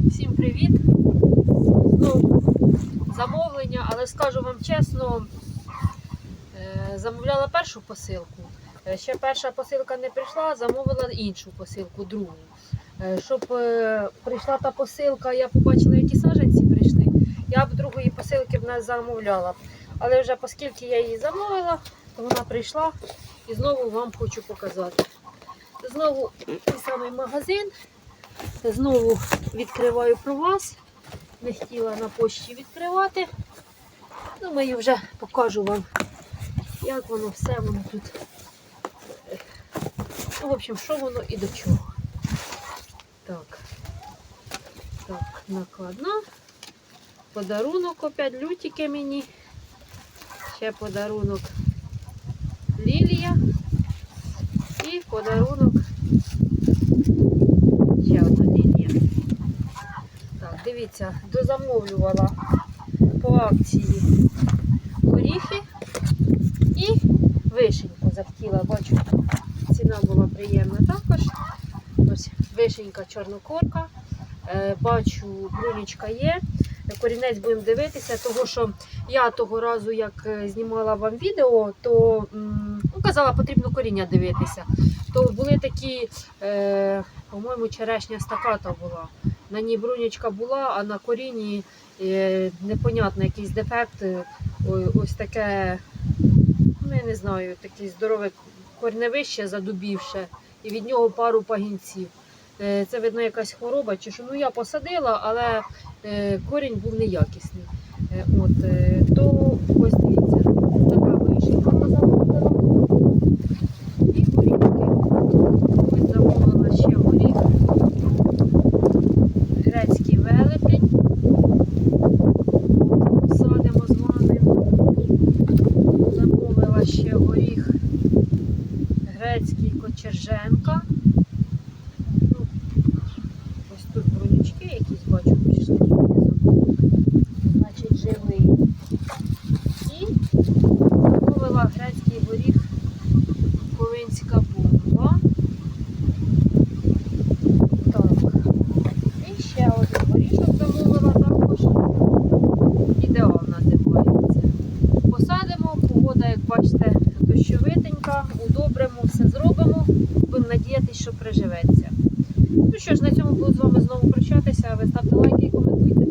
Всім привіт. Знову замовлення, але скажу вам чесно, е, замовляла першу посилку. Е, Ще перша посилка не прийшла, замовила іншу посилку, другу. Е, Щоб прийшла та посилка, я побачила, які саджанці прийшли. Я б другої посилки б не замовляла. Але вже оскільки я її замовила, то вона прийшла і знову вам хочу показати. Знову той самий магазин. Знову відкриваю про вас. Не хотіла на пошті відкривати. Думаю, вже покажу вам, як воно все воно тут. Ну, в общем, що воно і до чого. Так. Так, накладна. Подарунок опять лютики мені. Ще подарунок Лілія. І подарунок ще одна лілія. Так, дивіться, дозамовлювала по акції горіхи і вишеньку захотіла. Бачу, ціна була приємна також. Ось вишенька чорнокорка. Е, Бачу, брунічка є. Корінець будемо дивитися, тому що я того разу, як е, знімала вам відео, то ну, казала, потрібно коріння дивитися. То були такі, е, по-моєму, черешня стаката була. На ній брунічка була, а на корінні е, непонятно, якийсь дефект. е, Ось таке, ну я не знаю, таке здорове корневище задубівше, і від нього пару пагінців. Е, Це видно якась хвороба, чи що ну я посадила, але е, корінь був неякісний. Е, От, то ось дивіться, така вишенька позамовлена. І горішки. Ось замовила ще горіх. Грецький велетень. Садимо з вами. Замовила ще горіх грецький кочерженка. Ну, Ось тут бронючки якісь бачу пішли знизу. Значить, живий. І замовила грецький горіх Ковинська бомба. Так. І ще один горішок замовила також. Ідеал називається. Посадимо, погода, як бачите, дощовитенька, удобримо, все зробимо. Будемо надіятися, що приживеться. Ну що ж, на цьому буду з вами знову прощатися. Ви ставте лайки і коментуйте.